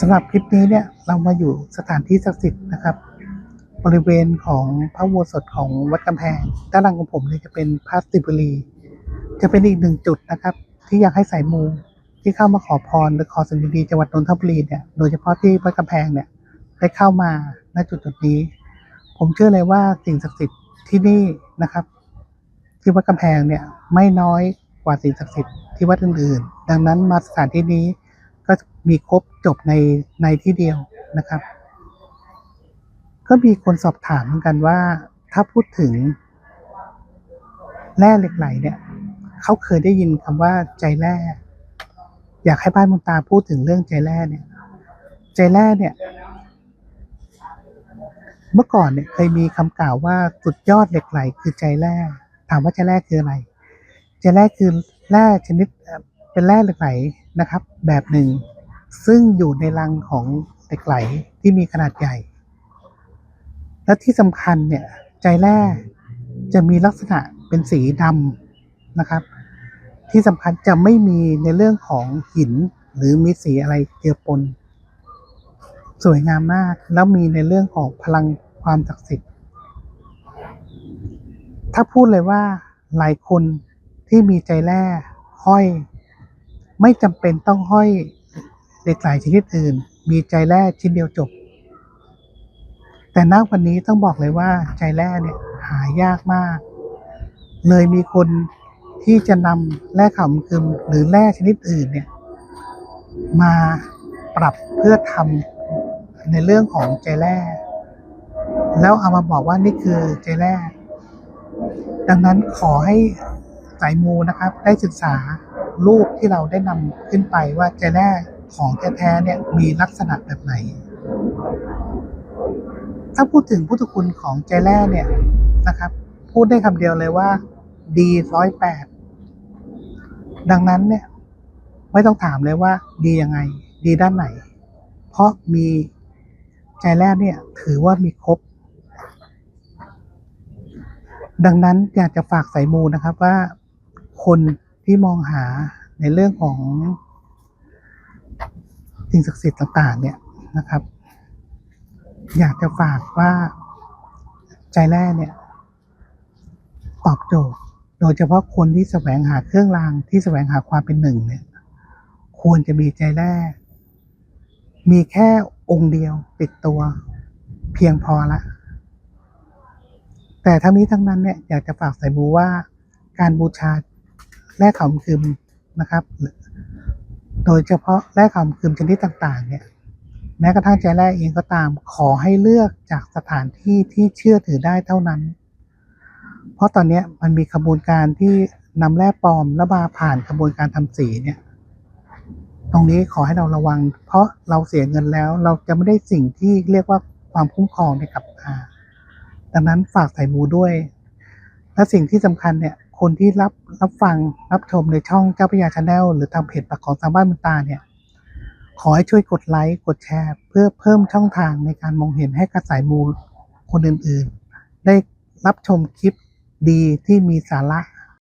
สำหรับคลิปนี้เนี่ยเรามาอยู่สถานที่ศักดิ์สิทธิ์นะครับ บริเวณของพระโบสถของวัดกำแพง ด้านหลังของผมเนี่ยจะเป็นพระสิบุรี จะเป็นอีกหนึ่งจุดนะครับ ที่อยากให้สายมูที่เข้ามาขอพรหรือขอสิ่งดีๆจังหวัดนนทบุรีเนี่ยโดยเฉพาะที่วัดกำแพงเนี่ยได้เข้ามาณจุดจุดนี้ ผมเชื่อเลยว่าสิ่งศักดิ์สิทธิ์ที่นี่นะครับ ที่วัดกำแพงเนี่ยไม่น้อยกว่าสิ่งศักดิ์สิทธิ์ที่วัดอื่นๆ ดังนั้นมาสถานที่นี้ ก็มีครบจบในในที่เดียวนะครับ ก็มีคนสอบถามเหมือนกันว่า ถ้าพูดถึงแร่เหล็กไหลเนี่ยเขาเคยได้ยินคำว่าใจแร่อยากให้บ้านมุนตาพูดถึงเรื่องใจแร่เนี่ย ใจแร่เนี่ย เมื่อก่อนเนี่ยเคยมีคำกล่าวว่าสุดยอดเหล็กไหลคือใจแร่ถามว่าใจแร่คืออะไร ใจแร่คือแร่ชนิด เป็นแร่เหล็กไหลนะครับ แบบหนึ่ง ซึ่งอยู่ในรังของเหล็กไหลที่มีขนาดใหญ่ และที่สำคัญเนี่ยใจแร่จะมีลักษณะเป็นสีดำนะครับ ที่สำคัญจะไม่มีในเรื่องของหินหรือมีสีอะไรเจือปน สวยงามมากแล้วมีในเรื่องของพลังความศักดิ์สิทธิ์ ถ้าพูดเลยว่าหลายคนที่มีใจแร่ห้อย ไม่จำเป็นต้องห้อยเหล็กไหลชนิดอื่น มีใจแร่ชิ้นเดียวจบ แต่ณวันนี้ต้องบอกเลยว่าใจแร่เนี่ยหายากมาก เลยมีคนที่จะนำแร่ขาวมึคึมหรือแร่ชนิดอื่นเนี่ยมาปรับเพื่อทำในเรื่องของใจแร่แล้วเอามาบอกว่านี่คือใจแร่ดังนั้นขอให้สายมูนะครับได้ศึกษา รูปที่เราได้นำขึ้นไปว่าใจแร่ของแท้ๆเนี่ยมีลักษณะแบบไหน ถ้าพูดถึงพุทธคุณของใจแร่เนี่ยนะครับ พูดได้คำเดียวเลยว่า ดีร้อยแปดดังนั้นเนี่ยไม่ต้องถามเลยว่า ดียังไง ดีด้านไหน เพราะมีใจแรกเนี่ย ถือว่ามีครบ ดังนั้นอยากจะฝากสายมูนะครับว่าคน ที่มองหาในเรื่องของสิ่งศักดิ์สิทธิ์ต่างๆ เนี่ยนะครับ อยากจะฝากว่าใจแรกเนี่ย ตอบโจทย์ โดยเฉพาะคนที่แสวงหาเครื่องรางที่แสวงหาความเป็นหนึ่งเนี่ย ควรจะมีใจแรกมีแค่องค์เดียวติดตัว เพียงพอละแต่ทั้งนี้ทั้งนั้นเนี่ยอยากจะฝากใส่บูว่าการบูชา แร่ขาวคืมนะครับ โดยเฉพาะแร่ขาวคืมชนิดต่างๆ เนี่ย แม้กระทั่งใจแรกเองก็ตาม ขอให้เลือกจากสถานที่ที่เชื่อถือได้เท่านั้น เพราะตอนนี้มันมีขบวนการที่นำแร่ปลอมแล้วมาผ่านกระบวนการทำสีเนี่ยตรงนี้ขอให้เราระวัง เพราะเราเสียเงินแล้วเราจะไม่ได้สิ่งที่เรียกว่าความคุ้มครองในกลับมาดังนั้นฝากใส่บูด้วย และสิ่งที่สำคัญเนี่ย คนที่รับรับฟังรับชมในช่องเจ้าพยาชาแนลหรือทางเพจปากของสามบ้านมันตาเนี่ย ขอให้ช่วยกดไลค์กดแชร์ เพื่อเพิ่มช่องทางในการมองเห็นให้กระสายมูคนอื่นๆ ได้รับชมคลิปดีที่มีสาระ